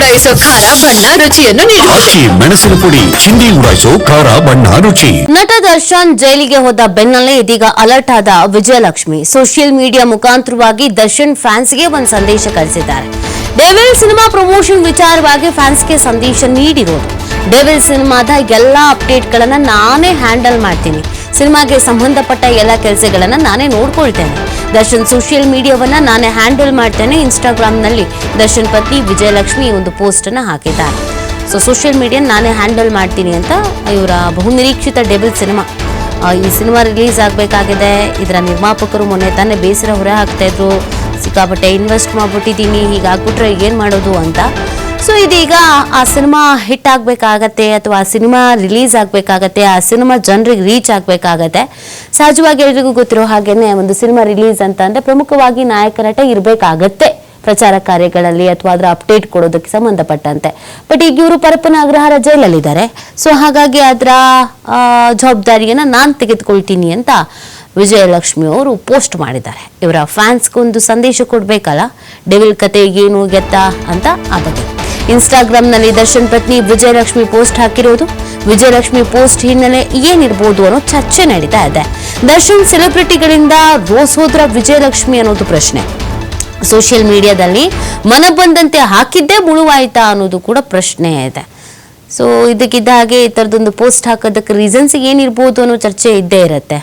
ಉಡಾಯಿಸೋ ಖಾರ ಬಣ್ಣ ರುಚಿಯನ್ನು ನೀಡುತ್ತದೆ ಮೆಣಸಿನ ಪುಡಿ ಚಿಂದಿ ಉಡಾಯಿಸೋ ಖಾರ ಬಣ್ಣ ರುಚಿ. ನಟ ದರ್ಶನ್ ಜೈಲಿಗೆ ಹೋದ ಬೆನ್ನಲ್ಲೇ ಇದೀಗ ಅಲರ್ಟ್ ಆದ ವಿಜಯಲಕ್ಷ್ಮಿ. ಸೋಷಿಯಲ್ ಮೀಡಿಯಾ ಮುಖಾಂತರವಾಗಿ ದರ್ಶನ್ ಫ್ಯಾನ್ಸ್ಗೆ ಒಂದು ಸಂದೇಶ ಕಳಿಸಿದ್ದಾರೆ. ಡೆವಿಲ್ ಸಿನಿಮಾ ಪ್ರಮೋಷನ್ ವಿಚಾರವಾಗಿ ಫ್ಯಾನ್ಸ್ಗೆ ಸಂದೇಶ ನೀಡಿರೋದು. ಡೆವಿಲ್ ಸಿನಿಮಾದ ಎಲ್ಲ ಅಪ್ಡೇಟ್ಗಳನ್ನ ನಾನೇ ಹ್ಯಾಂಡಲ್ ಮಾಡ್ತೀನಿ. ಸಿನಿಮಾಗೆ ಸಂಬಂಧಪಟ್ಟ ಎಲ್ಲ ಕೆಲಸಗಳನ್ನು ನಾನೇ ನೋಡ್ಕೊಳ್ತೇನೆ. ದರ್ಶನ್ ಸೋಷಿಯಲ್ ಮೀಡಿಯಾವನ್ನ ನಾನೇ ಹ್ಯಾಂಡಲ್ ಮಾಡ್ತೇನೆ. ಇನ್ಸ್ಟಾಗ್ರಾಮ್ನಲ್ಲಿ ದರ್ಶನ್ ಪತ್ನಿ ವಿಜಯಲಕ್ಷ್ಮಿ ಒಂದು ಪೋಸ್ಟನ್ನು ಹಾಕಿದ್ದಾರೆ. ಸೊ ಸೋಷಿಯಲ್ ಮೀಡಿಯಾ ನಾನೇ ಹ್ಯಾಂಡಲ್ ಮಾಡ್ತೀನಿ ಅಂತ ಇವರ ಬಹುನಿರೀಕ್ಷಿತ ಡೆಬಲ್ ಸಿನಿಮಾ ಈ ಸಿನಿಮಾ ರಿಲೀಸ್ ಆಗಬೇಕಾಗಿದೆ. ಇದರ ನಿರ್ಮಾಪಕರು ಮೊನ್ನೆ ತಾನೇ ಬೇಸರ ಹೊರ ಹಾಕ್ತಾಯಿದ್ರು ಸಿಕ್ಕಾಪಟ್ಟೆ ಇನ್ವೆಸ್ಟ್ ಮಾಡ್ಬಿಟ್ಟಿದ್ದೀನಿ. ಹೀಗಾಗ್ಬಿಟ್ರೆ ಏನು ಮಾಡೋದು ಅಂತ. ಸೊ ಇದೀಗ ಆ ಸಿನಿಮಾ ಹಿಟ್ ಆಗಬೇಕಾಗತ್ತೆ ಅಥವಾ ಆ ಸಿನಿಮಾ ರಿಲೀಸ್ ಆಗಬೇಕಾಗತ್ತೆ, ಆ ಸಿನಿಮಾ ಜನರಿಗೆ ರೀಚ್ ಆಗಬೇಕಾಗತ್ತೆ. ಸಹಜವಾಗಿ ಎಲ್ರಿಗೂ ಗೊತ್ತಿರೋ ಹಾಗೇನೆ ಒಂದು ಸಿನಿಮಾ ರಿಲೀಸ್ ಅಂತ ಅಂದರೆ ಪ್ರಮುಖವಾಗಿ ನಾಯಕ ನಟ ಇರಬೇಕಾಗತ್ತೆ ಪ್ರಚಾರ ಕಾರ್ಯಗಳಲ್ಲಿ ಅಥವಾ ಅದರ ಅಪ್ಡೇಟ್ ಕೊಡೋದಕ್ಕೆ ಸಂಬಂಧಪಟ್ಟಂತೆ. ಬಟ್ ಈಗ ಇವರು ಪರಪ್ಪನ ಅಗ್ರಹಾರ ಜೈಲಲ್ಲಿದ್ದಾರೆ. ಸೊ ಹಾಗಾಗಿ ಅದರ ಜವಾಬ್ದಾರಿಯನ್ನು ನಾನು ತೆಗೆದುಕೊಳ್ತೀನಿ ಅಂತ ವಿಜಯಲಕ್ಷ್ಮಿ ಅವರು ಪೋಸ್ಟ್ ಮಾಡಿದ್ದಾರೆ. ಇವರ ಫ್ಯಾನ್ಸ್ಗೊಂದು ಸಂದೇಶ ಕೊಡಬೇಕಲ್ಲ? ಡೆವಿಲ್ ಕತೆ ಏನು ಗೆತ್ತ ಅಂತ ಆ ಬಗ್ಗೆ. ಇನ್ಸ್ಟಾಗ್ರಾಮ್ನಲ್ಲಿ ದರ್ಶನ್ ಪತ್ನಿ ವಿಜಯಲಕ್ಷ್ಮಿ ಪೋಸ್ಟ್ ಹಾಕಿರೋದು. ವಿಜಯಲಕ್ಷ್ಮಿ ಪೋಸ್ಟ್ ಹಿನ್ನೆಲೆ ಏನಿರಬಹುದು ಅನ್ನೋ ಚರ್ಚೆ ನಡೀತಾ ಇದೆ. ದರ್ಶನ್ ಸೆಲೆಬ್ರಿಟಿಗಳಿಂದ ರೋಸ್ ಹೋದ್ರ ವಿಜಯಲಕ್ಷ್ಮಿ ಅನ್ನೋದು ಪ್ರಶ್ನೆ. ಸೋಷಿಯಲ್ ಮೀಡಿಯಾದಲ್ಲಿ ಮನ ಬಂದಂತೆ ಹಾಕಿದ್ದೇ ಮುಳುವಾಯ್ತಾ ಅನ್ನೋದು ಕೂಡ ಪ್ರಶ್ನೆ ಇದೆ. ಸೊ ಇದಕ್ಕಿದ್ದ ಹಾಗೆ ಈ ಥರದೊಂದು ಪೋಸ್ಟ್ ಹಾಕೋದಕ್ಕೆ ರೀಸನ್ಸ್ ಏನಿರ್ಬೋದು ಅನ್ನೋ ಚರ್ಚೆ ಇದ್ದೇ ಇರುತ್ತೆ.